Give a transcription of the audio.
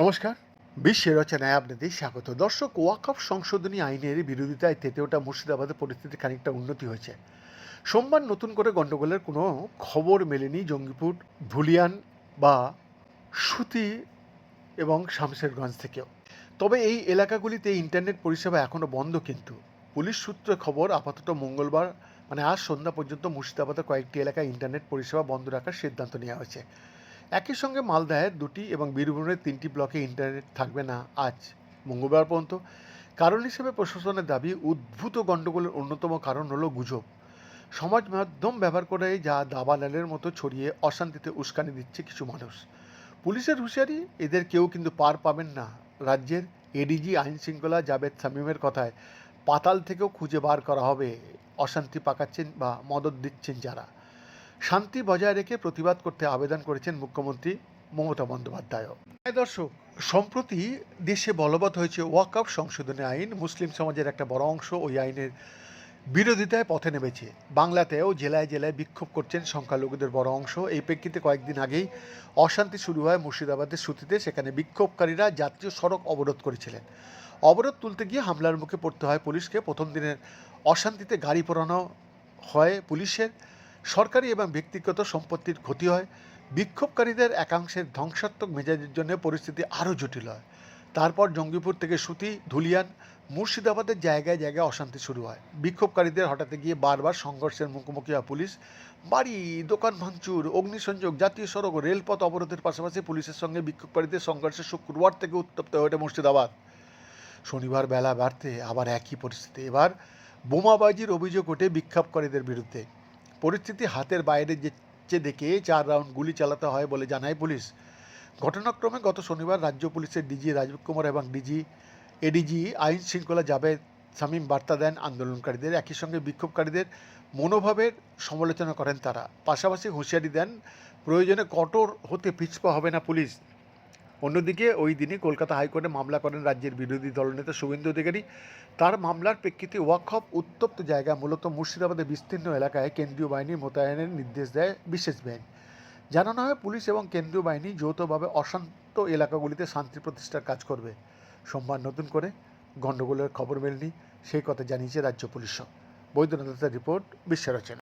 নমস্কার। বিশ্বের রচনায় আপনাদের স্বাগত। দর্শক, ওয়াকফ সংশোধনী আইনের বিরোধিতায় তেতে ওটা মুর্শিদাবাদের পরিস্থিতি খানিকটা উন্নতি হয়েছে। সোমবার নতুন করে গণ্ডগোলের কোনো খবর মেলেনি জঙ্গিপুর, ধুলিয়ান বা সুতি এবং শামশেরগঞ্জ থেকেও। তবে এই এলাকাগুলিতে ইন্টারনেট পরিষেবা এখনও বন্ধ কিন্তু। পুলিশ সূত্রে খবর, আপাতত মঙ্গলবার মানে আজ সন্ধ্যা পর্যন্ত মুর্শিদাবাদের কয়েকটি এলাকায় ইন্টারনেট পরিষেবা বন্ধ রাখার সিদ্ধান্ত নেওয়া হয়েছে। একই সঙ্গে মালদায়ের দুটি এবং বীরভূমের তিনটি ব্লকে ইন্টারনেট থাকবে না আজ মঙ্গলবার পর্যন্ত। কারণ হিসেবে প্রশাসনের দাবি, উদ্ভূত গণ্ডগোলের অন্যতম কারণ হলো গুজব। সমাজ মাধ্যম ব্যবহার করে যা দাবানালের মতো ছড়িয়ে অশান্তিতে উস্কানি দিচ্ছে কিছু মানুষ। পুলিশের হুঁশিয়ারি, এদের কেউ কিন্তু পার পাবেন না। রাজ্যের এডিজি আইন শৃঙ্খলা জাভেদ শামীমের কথায়, পাতাল থেকেও খুঁজে বার করা হবে। অশান্তি পাকাচ্ছেন বা মদত দিচ্ছেন যারা। শান্তি বজায় রেখে প্রতিবাদ করতে আবেদন করেছেন মুখ্যমন্ত্রী মমতা বন্দ্যোপাধ্যায় দর্শক, সম্প্রতি দেশে বলবৎ হয়েছে ওয়াকআপ সংশোধনী আইন। মুসলিম সমাজের একটা বড় অংশ ওই আইনের বিরোধিতায় পথে নেমেছে। বাংলাতেও জেলায় জেলায় বিক্ষোভ করছেন সংখ্যালঘুদের বড় অংশ। এই প্রেক্ষিতে কয়েকদিন আগেই অশান্তি শুরু হয় মুর্শিদাবাদের সুতিতে, সেখানে বিক্ষোভকারীরা জাতীয় সড়ক অবরোধ করেছিলেন। অবরোধ তুলতে গিয়ে হামলার মুখে পড়তে হয় পুলিশকে। প্রথম দিনের অশান্তিতে গাড়ি পোড়ানো হয় পুলিশের। সরকারি এবং ব্যক্তিগত সম্পত্তির ক্ষতি হয়। বিক্ষোভকারীদের একাংশের ধ্বংসাত্মক মেজাজের জন্য পরিস্থিতি আরও জটিল হয়। তারপর জঙ্গিপুর থেকে সুতি, ধুলিয়ান মুর্শিদাবাদের জায়গায় জায়গায় অশান্তি শুরু হয়। বিক্ষোভকারীদের হঠাৎ গিয়ে বারবার সংঘর্ষের মুখোমুখি হয় পুলিশ। বাড়ি, দোকান ভাঙচুর, অগ্নিসংযোগ, জাতীয় সড়ক রেলপথ অবরোধের পাশাপাশি পুলিশের সঙ্গে বিক্ষোভকারীদের সংঘর্ষে শুক্রবার থেকে উত্তপ্ত হয়ে ওঠে মুর্শিদাবাদ। শনিবার বেলা বাড়তে আবার একই পরিস্থিতি। এবার বোমাবাজির অভিযোগ ওঠে বিক্ষোভকারীদের বিরুদ্ধে। পরিস্থিতি হাতের বাইরে যেচ্ছে দেখে চার রাউন্ড গুলি চালাতে হয় বলে জানায় পুলিশ। ঘটনাক্রমে গত শনিবার রাজ্য পুলিশের ডিজি রাজীব কুমার এবং ডিজি এডিজি আইন শৃঙ্খলা জাভেদ শামীম বার্তা দেন আন্দোলনকারীদের। একই সঙ্গে বিক্ষোভকারীদের মনোভাবের সমালোচনা করেন তারা। পাশাপাশি হুঁশিয়ারি দেন, প্রয়োজনে কঠোর হতে পিছপা হবে না পুলিশ। অন্যদিকে ওই দিনই কলকাতা হাইকোর্টে মামলা করেন রাজ্যের বিরোধী দলনেতা শুভেন্দু অধিকারী। তার মামলার প্রেক্ষিতে ওয়াকফ উত্তপ্ত জায়গা মূলত মুর্শিদাবাদের বিস্তীর্ণ এলাকায় কেন্দ্রীয় বাহিনী মোতায়েনের নির্দেশ দেয় বিশেষ ব্যাংক। জানানো হয়, পুলিশ এবং কেন্দ্রীয় বাহিনী যৌথভাবে অশান্ত এলাকাগুলিতে শান্তি প্রতিষ্ঠার কাজ করবে। সোমবার নতুন করে গণ্ডগোলের খবর মেলেনি, সেই কথা জানিয়েছে রাজ্য পুলিশও বৈদ্যনাথের রিপোর্ট, বিশ্ব রচনা।